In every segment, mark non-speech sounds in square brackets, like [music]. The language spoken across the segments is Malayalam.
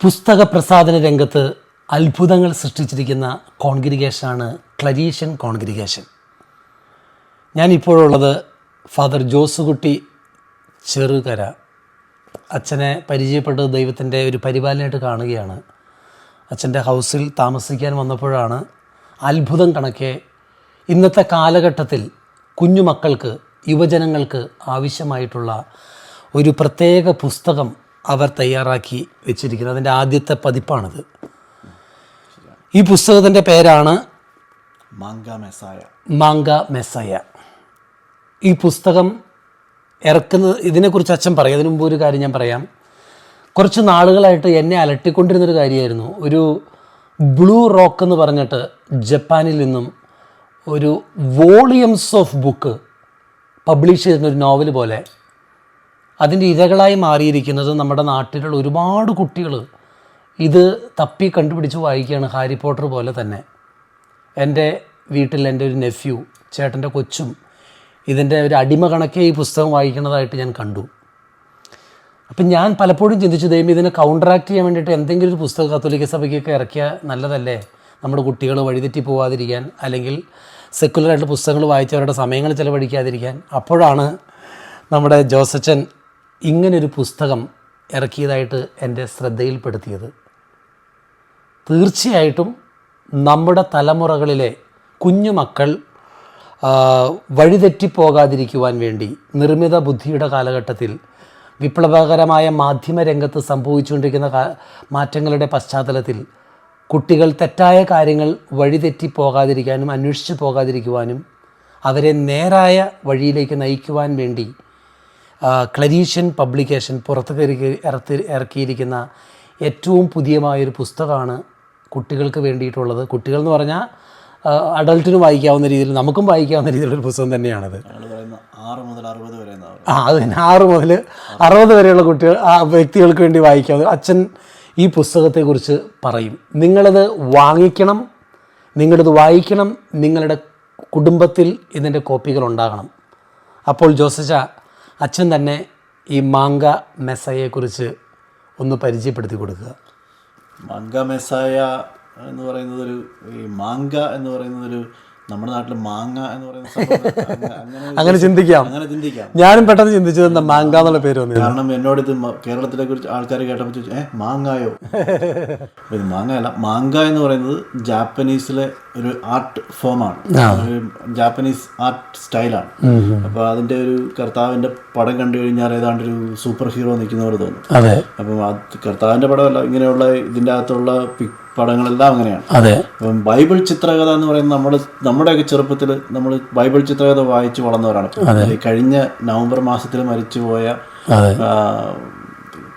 പുസ്തക പ്രസാധന രംഗത്ത് അത്ഭുതങ്ങൾ സൃഷ്ടിച്ചിരിക്കുന്ന കോൺഗ്രിഗേഷനാണ് ക്ലരീഷ്യൻ കോൺഗ്രിഗേഷൻ. ഞാൻ ഇപ്പോഴുള്ളത് ഫാദർ ജോസുകുട്ടി ചെറുകര. അച്ഛനെ പരിചയപ്പെട്ടത് ദൈവത്തിന്റെ ഒരു പരിപാലനമായിട്ട് കാണുകയാണ്. അച്ഛന്റെ ഹൗസിൽ താമസിക്കാൻ വന്നപ്പോഴാണ് അത്ഭുതം കണക്കെ ഇന്നത്തെ കാലഘട്ടത്തിൽ കുഞ്ഞുമക്കൾക്ക് യുവജനങ്ങൾക്ക് ആവശ്യമായിട്ടുള്ള ഒരു പ്രത്യേക പുസ്തകം അവർ തയ്യാറാക്കി വെച്ചിരിക്കുന്നത്. അതിന്റെ ആദ്യത്തെ പതിപ്പാണിത്. ഈ പുസ്തകത്തിന്റെ പേരാണ് മാങ്ക മെസ്സായ. Manga Messiah. ഈ പുസ്തകം ഇറക്കുന്നത് ഇതിനെക്കുറിച്ച് അച്ഛൻ പറയാം. അതിനു മുമ്പ് ഒരു കാര്യം ഞാൻ പറയാം. കുറച്ച് നാളുകളായിട്ട് എന്നെ അലട്ടിക്കൊണ്ടിരുന്നൊരു കാര്യമായിരുന്നു. ഒരു ബ്ലൂ റോക്ക് എന്ന് പറഞ്ഞിട്ട് ജപ്പാനിൽ നിന്നും ഒരു വോളിയംസ് ഓഫ് ബുക്ക് പബ്ലിഷ് ചെയ്യുന്ന ഒരു നോവൽ പോലെ അതിന്റെ ഇരകളായി മാറിയിരിക്കുന്നത് നമ്മുടെ നാട്ടിലുള്ള ഒരുപാട് കുട്ടികൾ ഇത് തപ്പി കണ്ടുപിടിച്ച് വായിക്കുകയാണ് ഹാരി പോട്ടർ പോലെ തന്നെ. എന്റെ വീട്ടിൽ എന്റെ ഒരു നെഫ്യൂ ചേട്ടന്റെ കൊച്ചും ഇതിന്റെ ഒരു അടിമ കണക്കെ ഈ പുസ്തകം വായിക്കുന്നതായിട്ട് ഞാൻ കണ്ടു. അപ്പം ഞാൻ പലപ്പോഴും ചിന്തിച്ചു ദൈവം ഇതിനെ കൗണ്ടറാക്ട് ചെയ്യാൻ വേണ്ടിയിട്ട് എന്തെങ്കിലും ഒരു പുസ്തകം കത്തോലിക്ക സഭയ്ക്കൊക്കെ ഇറക്കിയാൽ നല്ലതല്ലേ? നമ്മുടെ കുട്ടികൾ വഴിതെറ്റി പോവാതിരിക്കാൻ അല്ലെങ്കിൽ സെക്കുലറായിട്ട് പുസ്തകങ്ങൾ വായിച്ചവരുടെ സമയങ്ങൾ ചിലവഴിക്കാതിരിക്കാൻ. അപ്പോഴാണ് നമ്മുടെ ജോസച്ചൻ ഇങ്ങനൊരു പുസ്തകം ഇറക്കിയതായിട്ട് എന്റെ ശ്രദ്ധയിൽപ്പെടുത്തിയത്. തീർച്ചയായിട്ടും നമ്മുടെ തലമുറകളിലെ കുഞ്ഞുമക്കൾ വഴിതെറ്റിപ്പോകാതിരിക്കുവാൻ വേണ്ടി നിർമ്മിത ബുദ്ധിയുടെ കാലഘട്ടത്തിൽ വിപ്ലവകരമായ മാധ്യമ രംഗത്ത് സംഭവിച്ചുകൊണ്ടിരിക്കുന്ന മാറ്റങ്ങളുടെ പശ്ചാത്തലത്തിൽ കുട്ടികൾ തെറ്റായ കാര്യങ്ങൾ വഴിതെറ്റിപ്പോകാതിരിക്കാനും അന്വേഷിച്ച് പോകാതിരിക്കുവാനും അവരെ നേരായ വഴിയിലേക്ക് നയിക്കുവാൻ വേണ്ടി ക്ലരീഷ്യൻ പബ്ലിക്കേഷൻ പുറത്ത് കയറി ഇറത്തി ഇറക്കിയിരിക്കുന്ന ഏറ്റവും പുതിയമായൊരു പുസ്തകമാണ് കുട്ടികൾക്ക് വേണ്ടിയിട്ടുള്ളത്. കുട്ടികൾ എന്ന് പറഞ്ഞാൽ അഡൾട്ടിനും വായിക്കാവുന്ന രീതിയിൽ നമുക്കും വായിക്കാവുന്ന രീതിയിലുള്ള പുസ്തകം തന്നെയാണത്. ആ അത് തന്നെ. ആറ് മുതൽ അറുപത് വരെയുള്ള കുട്ടികൾ ആ വ്യക്തികൾക്ക് വേണ്ടി വായിക്കാവുന്ന അച്ഛൻ ഈ പുസ്തകത്തെക്കുറിച്ച് പറയും. നിങ്ങളത് വാങ്ങിക്കണം നിങ്ങളിത് വായിക്കണം നിങ്ങളുടെ കുടുംബത്തിൽ ഇതിന്റെ കോപ്പികൾ ഉണ്ടാകണം. അപ്പോൾ ജോസച്ച അച്ഛൻ തന്നെ ഈ മാങ്ക മെസ്സയെക്കുറിച്ച് ഒന്ന് പരിചയപ്പെടുത്തി കൊടുക്കുക. മാങ്ക മെസ്സായ എന്ന് പറയുന്നതൊരു ഈ മാങ്ക എന്ന് പറയുന്നത് ഒരു നമ്മുടെ നാട്ടിൽ മാങ്ങ എന്ന് പറയുന്ന [laughs] അങ്ങനെ ചിന്തിക്കാം. അങ്ങനെ ചിന്തിക്കാം. ഞാനും പെട്ടെന്ന് ചിന്തിച്ചത് എന്താ മാങ്ക എന്നുള്ള പേര് വന്നു കാരണം എന്നോട് ഇത് കേരളത്തിലെ കുറിച്ച് ആൾക്കാർ കേട്ടപ്പോൾ ചോദിച്ചു ഏ മാങ്ങായോ? [laughs] ഇത് മാങ്ങയല്ല മാങ്ക എന്ന് പറയുന്നത് ജാപ്പനീസിലെ ഒരു ആർട്ട് ഫോമാണ്. ആണ് ജാപ്പനീസ് ആർട്ട് സ്റ്റൈലാണ്. അപ്പോൾ അതിന്റെ ഒരു കർത്താവിന്റെ പടം കണ്ടു കഴിഞ്ഞാൽ ഏതാണ്ട് ഒരു സൂപ്പർ ഹീറോ നിൽക്കുന്ന പോലെ തോന്നും. അപ്പം കർത്താവിന്റെ പടമല്ല ഇങ്ങനെയുള്ള ഇതിന്റെ അകത്തുള്ള പി- പടങ്ങളെല്ലാം അങ്ങനെയാണ്. അതെ. ബൈബിൾ ചിത്രകഥ എന്ന് പറയുന്നത് നമ്മൾ നമ്മുടെയൊക്കെ ചെറുപ്പത്തിൽ നമ്മൾ ബൈബിൾ ചിത്രകഥ വായിച്ചു വളർന്നവരാണ്. കഴിഞ്ഞ നവംബർ മാസത്തിൽ മരിച്ചുപോയ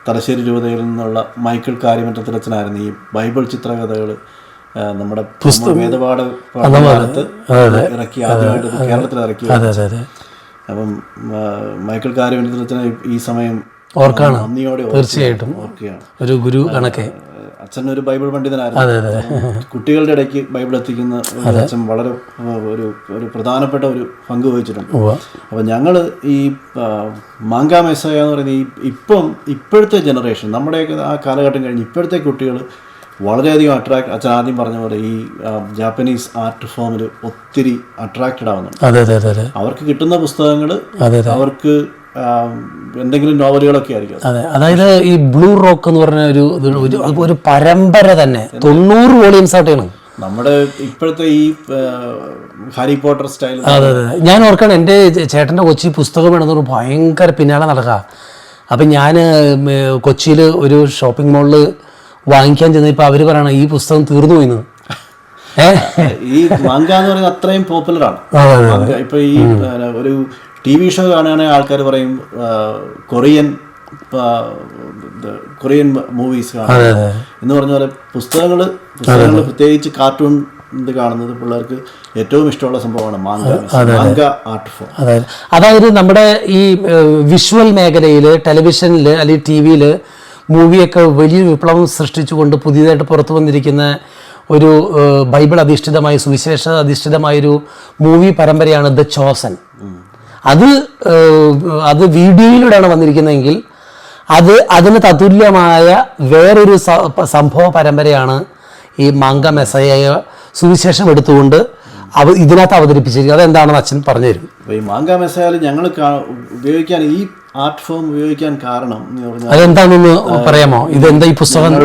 തലശ്ശേരി രൂപതയിൽ നിന്നുള്ള മൈക്കിൾ കാര്യമറ്റത്തിലച്ഛനായിരുന്നു ഈ ബൈബിൾ ചിത്രകഥകൾ നമ്മുടെ വേദപാഠ കാലത്ത് ഇറക്കി ആദ്യമായിട്ട് കേരളത്തിൽ ഇറക്കി അപ്പം മൈക്കിൾ കാര്യമറ്റത്തിലച്ചനെ ഈ സമയം ഓർക്കാണ്. നന്ദിയോടെ. തീർച്ചയായിട്ടും. ഒരു ഗുരു കണക്കെ. അച്ഛൻ ഒരു ബൈബിൾ പണ്ഡിതനായിരുന്നു. കുട്ടികളുടെ ഇടയ്ക്ക് ബൈബിൾ എത്തിക്കുന്ന ഒരു അച്ഛൻ വളരെ ഒരു ഒരു പ്രധാനപ്പെട്ട ഒരു പങ്ക് വഹിച്ചിട്ടുണ്ട്. അപ്പോൾ ഞങ്ങൾ ഈ മാങ്കാ മെസ്സയ എന്ന് പറയുന്ന ഈ ഇപ്പം ഇപ്പോഴത്തെ ജനറേഷൻ നമ്മുടെയൊക്കെ ആ കാലഘട്ടം കഴിഞ്ഞ് ഇപ്പോഴത്തെ കുട്ടികൾ വളരെയധികം അട്രാക്ട് അച്ഛൻ ആദ്യം പറഞ്ഞ പോലെ ഈ ജാപ്പനീസ് ആർട്ട് ഫോമിൽ ഒത്തിരി അട്രാക്റ്റഡ് ആവുന്നുണ്ട്. അവർക്ക് കിട്ടുന്ന പുസ്തകങ്ങൾ അവർക്ക് എന്തെങ്കിലും നോവലുകളൊക്കെ ആയിരിക്കും. അതെ അതായത് ഈ ബ്ലൂ റോക്ക് എന്ന് പറഞ്ഞ ഒരു ഒരു പരമ്പര തന്നെ. തൊണ്ണൂറ് വോളിയംസ് ആയിട്ടാണ് നമ്മുടെ ഇപ്പോഴത്തെ ഈ ഹാരി പോട്ടർ സ്റ്റൈൽ അതെ അതെ ഞാൻ ഓർക്കണം എന്റെ ചേട്ടന്റെ കൊച്ചി പുസ്തകം വേണമെന്ന് പറഞ്ഞ് ഭയങ്കര പിന്നാലെ നടക്കുക അപ്പം ഞാൻ കൊച്ചിയിൽ ഒരു ഷോപ്പിംഗ് മാളിൽ വാങ്ങിക്കാൻ ചെന്നപ്പോൾ അവർ പറയണം ഈ പുസ്തകം തീർന്നു പോയിന്ന്. ഈ മാങ്ക എന്ന് പറയുന്നത് അത്രയും പോപ്പുലർ ആണ്. ഇപ്പൊ ഈ ഒരു ടി വി ഷോ കാണുകയാണെങ്കിൽ ആൾക്കാർ പറയും കൊറിയൻ കൊറിയൻ മൂവീസ് കാണും അതെ അതെ. എന്ന് പറഞ്ഞ പോലെ പുസ്തകങ്ങൾ പുസ്തകങ്ങൾ പ്രത്യേകിച്ച് കാർട്ടൂൺ ഇത് കാണുന്നത് പിള്ളേർക്ക് ഏറ്റവും ഇഷ്ടമുള്ള സംഭവമാണ് മാങ്ക. മാങ്ക ആർട്ട് ഫോം അതായത് അതായത് നമ്മുടെ ഈ വിഷ്വൽ മേഖലയിൽ ടെലിവിഷനിൽ അല്ലെങ്കിൽ ടി വിയിൽ മൂവിയൊക്കെ വലിയ വിപ്ലവം സൃഷ്ടിച്ചുകൊണ്ട് പുതിയതായിട്ട് പുറത്തു വന്നിരിക്കുന്ന ഒരു ബൈബിൾ അധിഷ്ഠിതമായ സുവിശേഷ അധിഷ്ഠിതമായൊരു മൂവി പരമ്പരയാണ് ദ ചോസൻ. അത് അത് വീഡിയോയിലൂടെയാണ് വന്നിരിക്കുന്നതെങ്കിൽ അത് അതിന് തതുല്യമായ വേറൊരു സംഭവ പരമ്പരയാണ് ഈ മാങ്ക മെസ്സയെ സുവിശേഷം എടുത്തുകൊണ്ട് അവ ഇതിനകത്ത് അവതരിപ്പിച്ചിരിക്കുന്നത്. അതെന്താണെന്ന് അച്ഛൻ പറഞ്ഞു തരും ഈ മാങ്ക മെസ്സയാൽ ഞങ്ങൾ ഉപയോഗിക്കാൻ ഈ ആർട്ട് ഫോം ഉപയോഗിക്കാൻ കാരണം അതെന്താണെന്ന് പറയാമോ? ഇത് എന്താ ഈ പുസ്തകം?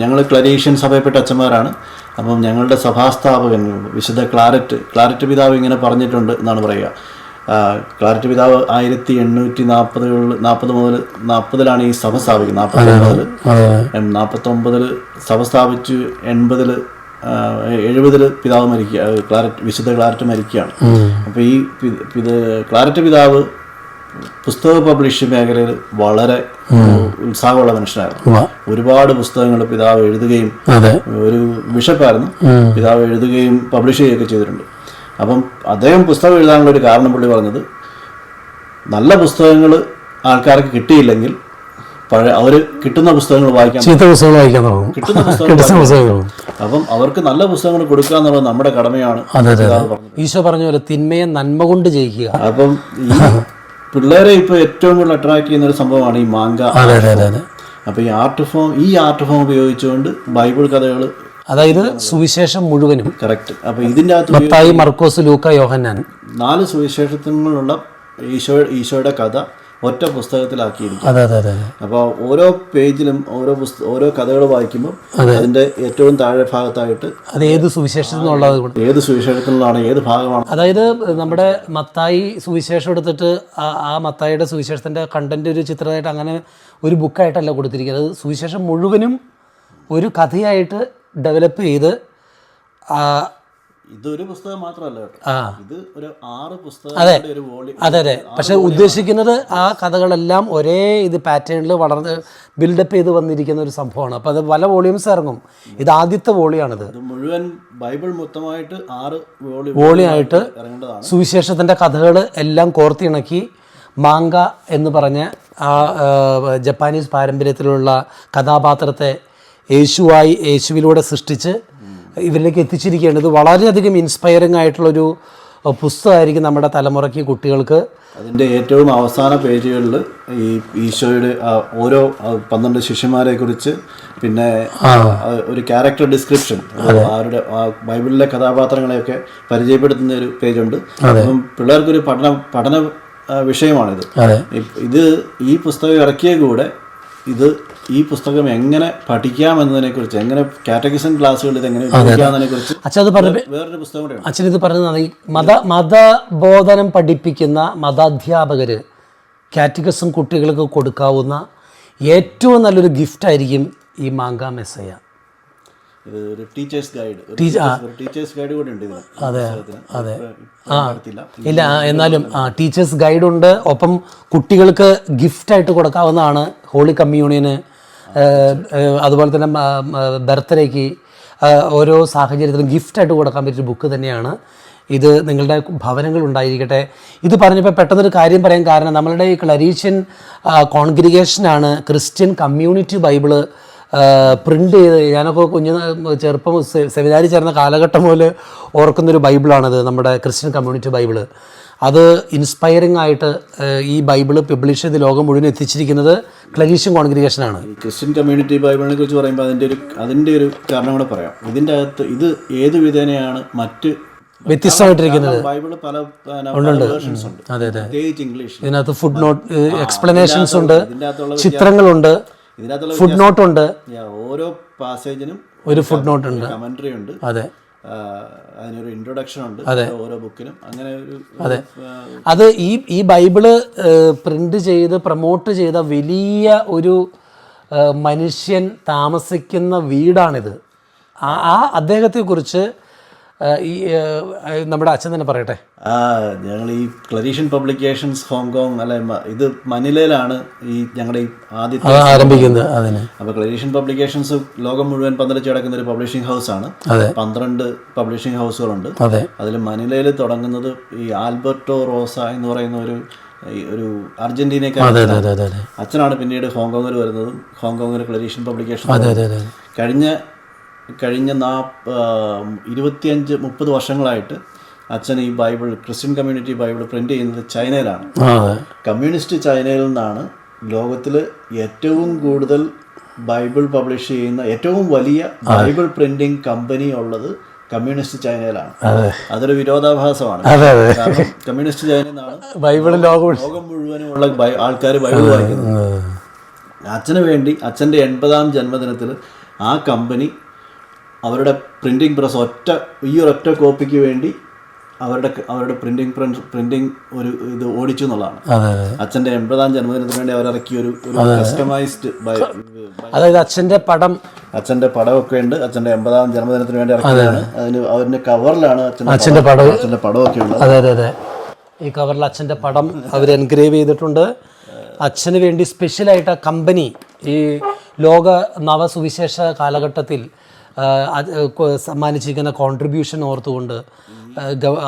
ഞങ്ങൾ ക്ലരീഷ്യൻ സഭയപ്പെട്ട അച്ഛന്മാരാണ്. അപ്പം ഞങ്ങളുടെ സഭാസ്ഥാപകൻ വിശുദ്ധ ക്ലാരറ്റ് ക്ലാരറ്റ് പിതാവ് ഇങ്ങനെ പറഞ്ഞിട്ടുണ്ട് എന്നാണ് പറയുക. ക്ലാരറ്റ് പിതാവ് ആയിരത്തി എണ്ണൂറ്റി നാൽപ്പതുകളിൽ നാൽപ്പത് മുതൽ നാൽപ്പതിലാണ് ഈ സഭ സ്ഥാപിക്കുന്നത്. നാൽപ്പത്തൊമ്പതിൽ നാൽപ്പത്തൊമ്പതിൽ സഭ സ്ഥാപിച്ച് എൺപതിൽ എഴുപതിൽ പിതാവ് മരിക്കുക ക്ലാരറ്റ് വിശുദ്ധ ക്ലാരറ്റ് മരിക്കുകയാണ്. അപ്പോൾ ഈ ക്ലാരറ്റ് പിതാവ് പുസ്തക പബ്ലിഷിംഗ് മേഖലയിൽ വളരെ ഉത്സാഹമുള്ള മനുഷ്യനായിരുന്നു. ഒരുപാട് പുസ്തകങ്ങൾ പിതാവ് എഴുതുകയും ഒരു ബിഷപ്പായിരുന്നു പിതാവ് എഴുതുകയും പബ്ലിഷ് ചെയ്യുകയൊക്കെ ചെയ്തിട്ടുണ്ട്. അപ്പം അദ്ദേഹം പുസ്തകം എഴുതാനുള്ള ഒരു കാരണം പുള്ളി പറഞ്ഞത് നല്ല പുസ്തകങ്ങൾ ആൾക്കാർക്ക് കിട്ടിയില്ലെങ്കിൽ പഴയ അവർ കിട്ടുന്ന പുസ്തകങ്ങൾ വായിക്കാൻ ചീത്ത പുസ്തകങ്ങൾ വായിക്കാൻ തുടങ്ങും. കിട്ടുന്ന പുസ്തകങ്ങൾ അപ്പം അവർക്ക് നല്ല പുസ്തകങ്ങൾ കൊടുക്കുക എന്നുള്ളത് നമ്മുടെ കടമയാണ്. ഈശോ പറഞ്ഞ പോലെ തിന്മയെ നന്മ കൊണ്ട് ജയിക്കുക. അപ്പം ഈ പിള്ളേരെ ഇപ്പൊ ഏറ്റവും കൂടുതൽ അട്രാക്ട് ചെയ്യുന്ന ഒരു സംഭവമാണ് ഈ മാങ്ക അതെ അതെ അതെ അതെ. അപ്പൊ ഈ ആർട്ട് ഫോം ഈ ആർട്ട് ഫോം ഉപയോഗിച്ചുകൊണ്ട് ബൈബിൾ കഥകൾ അതായത് സുവിശേഷം മുഴുവനും. കറക്റ്റ് അപ്പൊ ഇതിന്റെ അകത്ത് മത്തായി മർക്കോസ് ലൂക്ക യോഹന്നാൻ. നാല് സുവിശേഷത്തിനുള്ള ഈശോ ഈശോയുടെ കഥ ഒറ്റ പുസ്തകത്തിലാക്കിയിരിക്കും. അതെ അതെ അപ്പോൾ ഓരോ പേജിലും ഓരോ പുസ്ത ഓരോ കഥകൾ വായിക്കുമ്പോൾ അതിന്റെ ഏറ്റവും താഴെ ഭാഗത്തായിട്ട് അത് ഏത് സുവിശേഷത്തിൽ നിന്നുള്ളത് ഏത് സുവിശേഷത്തിൽ നിന്നാണ് ഏത് ഭാഗമാണ്? അതായത് നമ്മുടെ മത്തായി സുവിശേഷം എടുത്തിട്ട് ആ- മത്തായിയുടെ സുവിശേഷത്തിന്റെ കണ്ടന്റ് ഒരു ചിത്രമായിട്ട് അങ്ങനെ ഒരു ബുക്കായിട്ടല്ല കൊടുത്തിരിക്കുന്നത്. അത് സുവിശേഷം മുഴുവനും ഒരു കഥയായിട്ട് ഡെവലപ്പ് ചെയ്ത് ഇതൊരു പുസ്തകം മാത്രമല്ല കേട്ടോ. ഇത് ഒരു ആറ് പുസ്തകങ്ങളുടെ ഒരു വോളിയം അതെ അതെ. പക്ഷെ ഉദ്ദേശിക്കുന്നത് ആ കഥകളെല്ലാം ഒരേ ഇത് പാറ്റേണിൽ വളർന്ന് ബിൽഡപ്പ് ചെയ്ത് വന്നിരിക്കുന്ന ഒരു സംഭവമാണ്. അപ്പോൾ അത് പല വോളിയംസ് ഇറങ്ങും. ഇത് ആദ്യത്തെ വോളിയാണിത് മുഴുവൻ ബൈബിൾ മൊത്തമായിട്ട് ആറ് വോളിയം വോളിയായിട്ട് സുവിശേഷത്തിന്റെ സുവിശേഷത്തിന്റെ കഥകൾ എല്ലാം കോർത്തിണക്കി മാങ്ക എന്ന് പറഞ്ഞ ആ, ജപ്പാനീസ് പാരമ്പര്യത്തിലുള്ള കഥാപാത്രത്തെ യേശുവായി യേശുവിലൂടെ സൃഷ്ടിച്ച് ഇവരിലേക്ക് എത്തിച്ചിരിക്കുകയാണ് ഇത് വളരെയധികം ഇൻസ്പയറിംഗ് ആയിട്ടുള്ളൊരു പുസ്തകമായിരിക്കും നമ്മുടെ തലമുറയ്ക്ക് കുട്ടികൾക്ക്. അതിന്റെ ഏറ്റവും അവസാന പേജുകളിൽ ഈ ഈശോയുടെ ഓരോ പന്ത്രണ്ട് ശിഷ്യന്മാരെ കുറിച്ച് പിന്നെ ഒരു ക്യാരക്ടർ ഡിസ്ക്രിപ്ഷൻ അവരുടെ ബൈബിളിലെ കഥാപാത്രങ്ങളെയൊക്കെ പരിചയപ്പെടുത്തുന്ന ഒരു പേജുണ്ട് അപ്പം പിള്ളേർക്കൊരു പഠന പഠന വിഷയമാണിത്. ഇത് ഈ പുസ്തകം ഇറക്കിയ കൂടെ ഇത് ഈ പുസ്തകം എങ്ങനെ പഠിക്കാം എന്നതിനെ കുറിച്ച് എങ്ങനെ കാറ്റഗറിസം ക്ലാസ്സുകളിൽ ഇത് എങ്ങനെ ഉപയോഗിക്കാമെന്നതിനെ കുറിച്ച് അച്ഛൻ അത് പറഞ്ഞു വേറൊരു പുസ്തകം അച്ഛൻ ഇത് പറഞ്ഞത് മത മതബോധനം പഠിപ്പിക്കുന്ന മതാധ്യാപകർ കാറ്റഗറിസം കുട്ടികൾക്ക് കൊടുക്കാവുന്ന ഏറ്റവും നല്ലൊരു ഗിഫ്റ്റായിരിക്കും ഈ മാങ്ക മെസ്സയ ഇത് ഒരു ടീച്ചേഴ്സ് ഗൈഡ് ഒരു ടീച്ച- ആ. ഒരു ടീച്ചേഴ്സ് ഗൈഡ് കൂടെ ഉണ്ട് ഇതിന്. അതെ. അതെ. ആ. ഇല്ല എന്നാലും ആ ടീച്ചേഴ്സ് ഉണ്ട്. ഒപ്പം കുട്ടികൾക്ക് ഗിഫ്റ്റ് ആയിട്ട് കൊടുക്കാവുന്നതാണ്. ഹോളി കമ്മ്യൂണിയന് അതുപോലെ തന്നെ ബർത്ത്ഡേക്ക് ഓരോ സാഹചര്യത്തിലും ഗിഫ്റ്റായിട്ട് കൊടുക്കാൻ പറ്റിയ ബുക്ക് തന്നെയാണ്. ഇത് നിങ്ങളുടെ ഭവനങ്ങൾ ഉണ്ടായിരിക്കട്ടെ. ഇത് പറഞ്ഞപ്പോൾ പെട്ടെന്നൊരു കാര്യം പറയാൻ കാരണം നമ്മളുടെ ഈ ക്ലരീഷ്യൻ കോൺഗ്രിഗേഷനാണ് ക്രിസ്ത്യൻ കമ്മ്യൂണിറ്റി ബൈബിൾ പ്രിന്റ് ചെയ്ത് ഞാനൊക്കെ കുഞ്ഞു ചെറുപ്പം സെമിനാരി ചേർന്ന കാലഘട്ടം പോലെ ഓർക്കുന്നൊരു ബൈബിളാണത് നമ്മുടെ ക്രിസ്ത്യൻ കമ്മ്യൂണിറ്റി ബൈബിൾ. അത് ഇൻസ്പയറിംഗ് ആയിട്ട് ഈ ബൈബിൾ പബ്ലിഷ് ചെയ്ത് ലോകം മുഴുവൻ എത്തിച്ചിരിക്കുന്നത് ക്ലഗീഷ്യൻ കോൺഗ്രിഗേഷനാണ്. ആണ് ക്രിസ്ത്യൻ കമ്മ്യൂണിറ്റി ബൈബിളിനെ കുറിച്ച് പറയുമ്പോൾ അതിന്റെ ഒരു അതിന്റെ ഒരു കാരണം കൂടെ പറയാം. ഇതിന്റെ അകത്ത് ഇത് ഏത് വിധേനയാണ് മറ്റ് വ്യത്യസ്തമായിട്ടിരിക്കുന്നത്? ഉണ്ട് അതെ അതെ. ഇതിനകത്ത് ഫുഡ് നോട്ട് എക്സ്പ്ലനേഷൻസ് ഉണ്ട് ചിത്രങ്ങളുണ്ട്. ഇതിനകത്തുള്ള ഫുഡ് നോട്ട് ഉണ്ട്. ഓരോ പാസേജിനും ഒരു ഫുഡ് നോട്ട് ഉണ്ട്. കമന്ററി ഉണ്ട്. അതെ. അതിനൊരു ഇൻട്രൊഡക്ഷൻ ഉണ്ട്. ഓരോ ബുക്കിനും അങ്ങനെ ഒരു അതെ. അത് ഈ ഈ ബൈബിൾ പ്രിന്റ് ചെയ്ത് പ്രൊമോട്ട് ചെയ്ത വലിയ ഒരു മനുഷ്യൻ താമസിക്കുന്ന വീടാണിത്. ആ അദ്ദേഹത്തെ അദ്ദേഹത്തെക്കുറിച്ച് ഈ നമ്മുടെ അച്ഛൻ തന്നെ പറയട്ടെ. ആ ഞങ്ങൾ ഈ ക്ലരീഷ്യൻ പബ്ലിക്കേഷൻസ് ഹോങ്കോങ് അല്ലെ ഇത് മനിലയിലാണ് ഈ ഞങ്ങളുടെ ഈ ആദ്യത്തെ ആരംഭിക്കുന്നത് അതിന്. അപ്പോൾ ക്ലരീഷ്യൻ പബ്ലിക്കേഷൻസ് ലോകം മുഴുവൻ പന്തലിച്ച് കിടക്കുന്ന ഒരു പബ്ലിഷിംഗ് ഹൗസ് ആണ് പന്ത്രണ്ട് പബ്ലിഷിംഗ് ഹൗസുകളുണ്ട്. അതെ. അതിൽ മനിലയിൽ തുടങ്ങുന്നത് ഈ ആൽബർട്ടോ റോസ എന്ന് പറയുന്ന ഒരു ഒരു അർജന്റീനക്കാരൻ അച്ഛനാണ് പിന്നീട് ഹോങ്കോങ്ങിൽ വരുന്നതും ഹോങ്കോങ്ങിൽ ക്ലരീഷ്യൻ പബ്ലിക്കേഷൻ കഴിഞ്ഞ കഴിഞ്ഞ നാ ഇരുപത്തിയഞ്ച് മുപ്പത് വർഷങ്ങളായിട്ട് അച്ഛൻ ഈ Bible Christian community Bible print ചെയ്യുന്നത് ചൈനയിലാണ്. കമ്മ്യൂണിസ്റ്റ് ചൈനയിൽ നിന്നാണ് ലോകത്തിൽ ഏറ്റവും കൂടുതൽ ബൈബിൾ പബ്ലിഷ് ചെയ്യുന്ന ഏറ്റവും വലിയ ബൈബിൾ പ്രിന്റിംഗ് കമ്പനി ഉള്ളത് കമ്മ്യൂണിസ്റ്റ് ചൈനയിലാണ്. അതൊരു വിരോധാഭാസമാണ്. കാരണം കമ്മ്യൂണിസ്റ്റ് ചൈനയിൽ നിന്നാണ് ബൈബിൾ ലോകം മുഴുവനും ഉള്ള ആൾക്കാർ ബൈബിൾ വായിക്കുന്നത്. അച്ഛന് വേണ്ടി അച്ഛന്റെ എൺപതാം ജന്മദിനത്തിൽ ആ കമ്പനി അവരുടെ പ്രിന്റിംഗ് പ്രസ് ഒറ്റ ഈ ഒരൊറ്റ കോപ്പിക്ക് വേണ്ടി അവരുടെ അവരുടെ പ്രിന്റിംഗ് പ്രിന്റിംഗ് ഒരു ഇത് ഓടിച്ചു എന്നുള്ളതാണ്. അച്ഛന്റെ എൺപതാം ജന്മദിനത്തിന് വേണ്ടി അവർ ഇറക്കിയ ഒരു കസ്റ്റമൈസ്ഡ് അതായത് അച്ഛന്റെ പടം. അച്ഛന്റെ പടമൊക്കെ ഉണ്ട്. അച്ഛന്റെ എൺപതാം ജന്മദിനത്തിന് വേണ്ടി ഇറക്കിയതാണ്. അതിന് അവരുടെ കവറിലാണ് അച്ഛന്റെ പടം അച്ഛന്റെ പടമൊക്കെ ഉള്ളത്. അതെ അതെ അതെ. ഈ കവറിൽ അച്ഛന്റെ പടം അവർ എൻഗ്രേവ് ചെയ്തിട്ടുണ്ട്. അച്ഛന് വേണ്ടി സ്പെഷ്യലായിട്ട് ആ കമ്പനി ഈ ലോക നവസുവിശേഷ കാലഘട്ടത്തിൽ സമ്മാനിച്ചിരിക്കുന്ന കോൺട്രിബ്യൂഷൻ ഓർത്തുകൊണ്ട്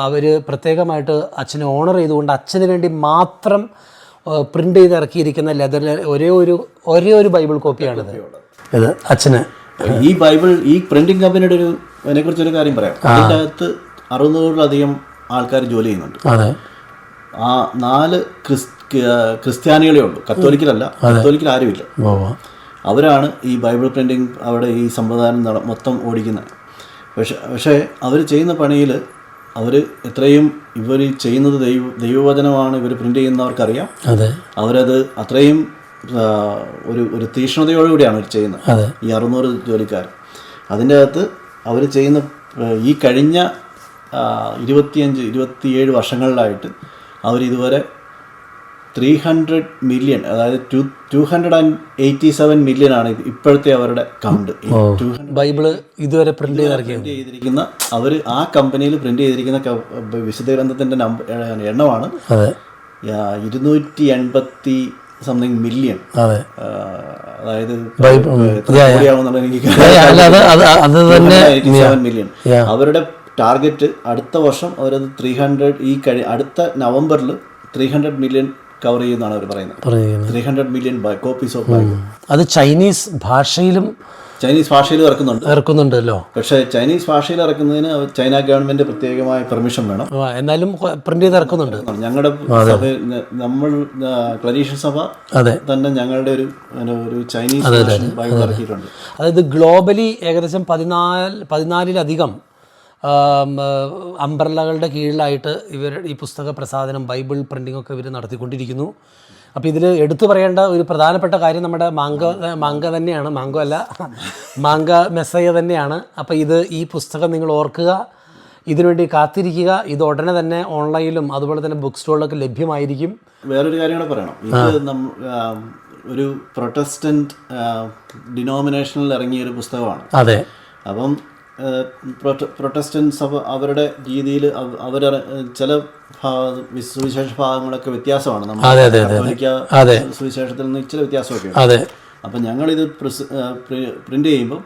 അവർ പ്രത്യേകമായിട്ട് അച്ഛനെ ഓണർ ചെയ്തുകൊണ്ട് അച്ഛന് വേണ്ടി മാത്രം പ്രിന്റ് ചെയ്ത് ഇറക്കിയിരിക്കുന്ന ലെതർ ഒരേ ഒരു ഒരേ ഒരു ബൈബിൾ കോപ്പിയാണിത് ഇത് അച്ഛന്. ഈ ബൈബിൾ ഈ പ്രിന്റിംഗ് കമ്പനിയുടെ ഒരു അതിനെക്കുറിച്ച് ഒരു കാര്യം പറയാം. അതിന്റെ അകത്ത് അറുന്നൂറിലധികം ആൾക്കാർ ജോലി ചെയ്യുന്നുണ്ട്. ആ നാല് ക്രിസ് ക്രിസ്ത്യാനികളെ ഉള്ളൂ. കത്തോലിക്കലല്ല. കത്തോലിക്കൽ ആരുമില്ല. അവരാണ് ഈ ബൈബിൾ പ്രിന്റിങ് അവിടെ ഈ സമ്പ്രദായം നട- മൊത്തം ഓടിക്കുന്നത്. പക്ഷെ പക്ഷേ അവർ ചെയ്യുന്ന പണിയിൽ അവർ എത്രയും ഇവർ ചെയ്യുന്നത് ദൈവ ദൈവവചനമാണ് ഇവർ പ്രിന്റ് ചെയ്യുന്നവർക്കറിയാം. അതെ. അവരത് അത്രയും ഒരു ഒരു തീക്ഷ്ണതയോടുകൂടിയാണ് അവർ ചെയ്യുന്നത്. അതെ. ഈ അറുന്നൂറ് ജോലിക്കാർ. അതിന്റെ അകത്ത് അവർ ചെയ്യുന്ന ഈ കഴിഞ്ഞ ഇരുപത്തിയഞ്ച് ഇരുപത്തിയേഴ് വർഷങ്ങളിലായിട്ട് അവരിതുവരെ ത്രീ ഹൺഡ്രഡ് മില്യൺ അതായത് two two hundred and eighty seven million ആണ് ഇപ്പോഴത്തെ അവരുടെ കൗണ്ട് ബൈബിൾ ഇതുവരെ പ്രിന്റ് ചെയ്ത് പ്രിന്റ് ചെയ്തിരിക്കുന്ന അവർ ആ കമ്പനിയിൽ പ്രിന്റ് ചെയ്തിരിക്കുന്ന വിശുദ്ധ ഗ്രന്ഥത്തിന്റെ നമ്പർ എണ്ണമാണ്. ഇരുന്നൂറ്റി എൺപത്തി സംതിങ് മില്യൺ അതെ. അതായത് മില്യൺ അവരുടെ ടാർഗറ്റ് അടുത്ത വർഷം അവരത് ത്രീ ഹൺഡ്രഡ് ഈ കഴി അടുത്ത നവംബറിൽ ത്രീ ഹൺഡ്രഡ് മില്യൺ കവർ ചെയ്യുന്നതാണ് അവർ പറയുന്നത്. Three hundred million copies of Bible അത് ചൈനീസ് ഭാഷയിലും ചൈനീസ് ഭാഷയിൽ ഇറക്കുന്നുണ്ട്. ഇറക്കുന്നുണ്ടല്ലോ. പക്ഷേ ചൈനീസ് ഭാഷയിൽ ഇറക്കുന്നതിന് ചൈന ഗവൺമെന്റ് പ്രത്യേകമായ പെർമിഷൻ വേണം. എന്നാലും പ്രിന്റ് ചെയ്ത് ഇറക്കുന്നുണ്ട്. ഞങ്ങളുടെ സഭ നമ്മൾ ക്ലരീഷൻ സഭ അതെ. തന്നെ ഞങ്ങളുടെ ഒരു ഒരു- ചൈനീസ് ഇറക്കിയിട്ടുണ്ട്. അതായത് ഗ്ലോബലി ഏകദേശം പതിനാല് പതിനാലിലധികം അംബ്രല്ലകളുടെ കീഴിലായിട്ട് ഇവർ ഈ പുസ്തക പ്രസാധനം ബൈബിൾ പ്രിന്റിംഗ് ഒക്കെ ഇവർ നടത്തിക്കൊണ്ടിരിക്കുന്നു. അപ്പോൾ ഇതിൽ എടുത്തു പറയേണ്ട ഒരു പ്രധാനപ്പെട്ട കാര്യം നമ്മുടെ മാങ്ക മാങ്ക തന്നെയാണ്. മാങ്കോ അല്ല മാങ്ക മെസ്സയ തന്നെയാണ്. അപ്പോൾ ഇത് ഈ പുസ്തകം നിങ്ങൾ ഓർക്കുക ഇതിനുവേണ്ടി കാത്തിരിക്കുക. ഇത് ഉടനെ തന്നെ ഓൺലൈനിലും അതുപോലെ തന്നെ ബുക്ക് സ്റ്റോളിലൊക്കെ ലഭ്യമായിരിക്കും. വേറൊരു കാര്യം കൂടെ പറയണം. ഇത് ഒരു പ്രൊട്ടസ്റ്റന്റ് ഡിനോമിനേഷനിൽ ഇറങ്ങിയ ഒരു പുസ്തകമാണ്. അതെ. അപ്പം പ്രൊട്ടസ്റ്റന്റ് സഭ അവരുടെ രീതിയിൽ അവർ ചില സുവിശേഷ ഭാഗങ്ങളൊക്കെ വ്യത്യാസമാണ്. നമ്മുടെ. സുവിശേഷത്തിൽ നിന്ന് ഇച്ചിരി വ്യത്യാസമൊക്കെ അതെ. അപ്പം ഇത് പ്രിന്റ് ചെയ്യുമ്പോൾ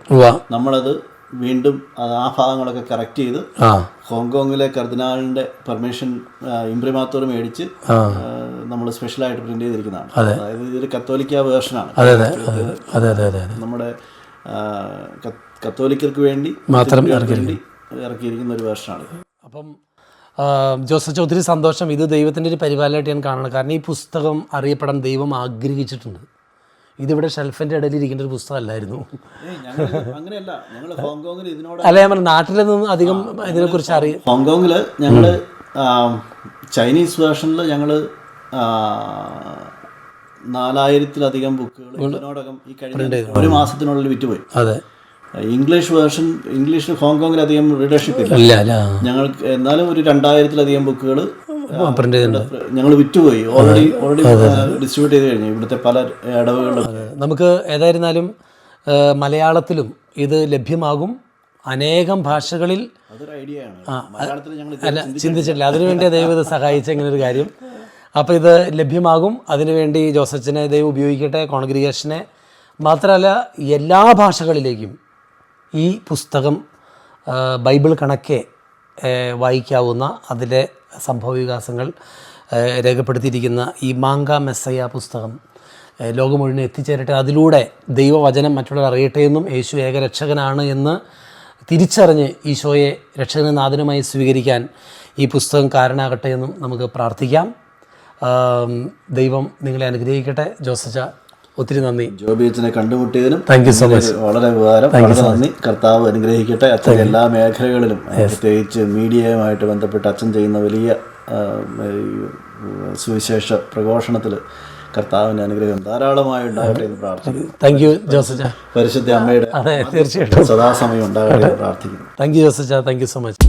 നമ്മളത് വീണ്ടും ആ ഭാഗങ്ങളൊക്കെ കറക്റ്റ് ചെയ്ത് ഹോങ്കോങ്ങിലെ കർദിനാളിന്റെ പെർമിഷൻ ഇംപ്രിമാത്തോട് മേടിച്ച് നമ്മൾ സ്പെഷ്യലായിട്ട് പ്രിന്റ് ചെയ്തിരിക്കുന്നതാണ്. അതായത് ഇതൊരു കത്തോലിക്ക വേർഷനാണ്. നമ്മുടെ കത്തോലിക്കർക്ക് വേണ്ടി മാത്രം വേണ്ടി ഇറക്കിയിരിക്കുന്ന ഒരു വേർഷനാണ് അപ്പം ജോസഫ് ചൗധരി സന്തോഷം. ഇത് ദൈവത്തിന്റെ ഒരു പരിപാലനമായിട്ട് ഞാൻ കാണണം കാരണം ഈ പുസ്തകം അറിയപ്പെടാൻ ദൈവം ആഗ്രഹിച്ചിട്ടുണ്ട്. ഇതിവിടെ ഷെൽഫിന്റെ ഇടയിൽ ഇരിക്കേണ്ട ഒരു പുസ്തകമല്ലായിരുന്നു. അങ്ങനെയല്ല. ഞങ്ങൾ ഹോങ്കോങ്ങിൽ ഇതിനോട് അല്ല ഞാൻ നാട്ടിലൊന്നും നാട്ടിൽ നിന്നും അധികം ഇതിനെക്കുറിച്ച് അറിയ ഹോങ്കോങ്ങിൽ ഞങ്ങൾ ചൈനീസ് വേർഷനിൽ ഞങ്ങൾ നാലായിരത്തിലധികം ബുക്കുകൾ ഇതിനോടകം ഈ കഴിഞ്ഞ ഒരു മാസത്തിനുള്ളിൽ വിറ്റുപോയി. അതെ. ഇംഗ്ലീഷ് വേർഷൻ ഇംഗ്ലീഷിൽ ഹോങ്കോങ്ങിൽ അധികം റീഡർഷിപ്പ് ഇല്ല ഞങ്ങൾക്ക് എന്നാലും ഒരു രണ്ടായിരത്തിലധികം ബുക്കുകൾ ഞങ്ങൾ വിറ്റുപോയി. ഓൾറെഡി ഓൾറെഡി ഡിസ്ട്രിബ്യൂട്ട് ചെയ്ത് കഴിഞ്ഞു. ഇവിടുത്തെ പല ഇടവുകളിലും. നമുക്ക് ഏതായിരുന്നാലും മലയാളത്തിലും ഇത് ലഭ്യമാകും. അനേകം ഭാഷകളിൽ അതൊരു ഐഡിയ ആണ്. അല്ല ചിന്തിച്ചിട്ടില്ല. അതിനുവേണ്ടി ദൈവം ഇത് സഹായിച്ച ഇങ്ങനെ ഒരു കാര്യം. അപ്പോൾ ഇത് ലഭ്യമാകും. അതിനുവേണ്ടി ജോസഫിനെ ദൈവം ഉപയോഗിക്കട്ടെ കോൺഗ്രിഗേഷനെ. മാത്രമല്ല എല്ലാ ഭാഷകളിലേക്കും ഈ പുസ്തകം ബൈബിൾ കണക്കെ വായിക്കാവുന്ന അതിലെ സംഭവവികാസങ്ങൾ വികാസങ്ങൾ രേഖപ്പെടുത്തിയിരിക്കുന്ന ഈ മാങ്ക മെസ്സയ പുസ്തകം ലോകം മുഴുവൻ എത്തിച്ചേരട്ടെ. അതിലൂടെ ദൈവവചനം മറ്റുള്ളവർ അറിയട്ടെ എന്നും യേശു ഏകരക്ഷകനാണ് എന്ന് തിരിച്ചറിഞ്ഞ് ഈശോയെ രക്ഷകനാഥനുമായി സ്വീകരിക്കാൻ ഈ പുസ്തകം കാരണമാകട്ടെ എന്നും നമുക്ക് പ്രാർത്ഥിക്കാം. ദൈവം നിങ്ങളെ അനുഗ്രഹിക്കട്ടെ. ജോസച്ച ഒത്തിരി നന്ദി. ജോബി അച്ഛനെ കണ്ടുമുട്ടിയതിനും താങ്ക് യു സോ മച്ച് വളരെ ഉപകാരം. വളരെ നന്ദി. കർത്താവ് അനുഗ്രഹിക്കട്ടെ. അച്ഛൻ എല്ലാ മേഖലകളിലും പ്രത്യേകിച്ച് മീഡിയയുമായിട്ട് ബന്ധപ്പെട്ട് അച്ഛൻ ചെയ്യുന്ന വലിയ സുവിശേഷ പ്രഘോഷണത്തിൽ കർത്താവിന്റെ അനുഗ്രഹം ധാരാളമായി ഉണ്ടാകട്ടെ എന്ന് പ്രാർത്ഥിക്കുന്നു. താങ്ക് യു ജോസച്ച. പരിശുദ്ധ അമ്മയുടെ അതെ തീർച്ചയായിട്ടും. സദാസമയം ഉണ്ടാകട്ടെ എന്ന് പ്രാർത്ഥിക്കുന്നു. Thank you ജോസച്ച. Thank you so much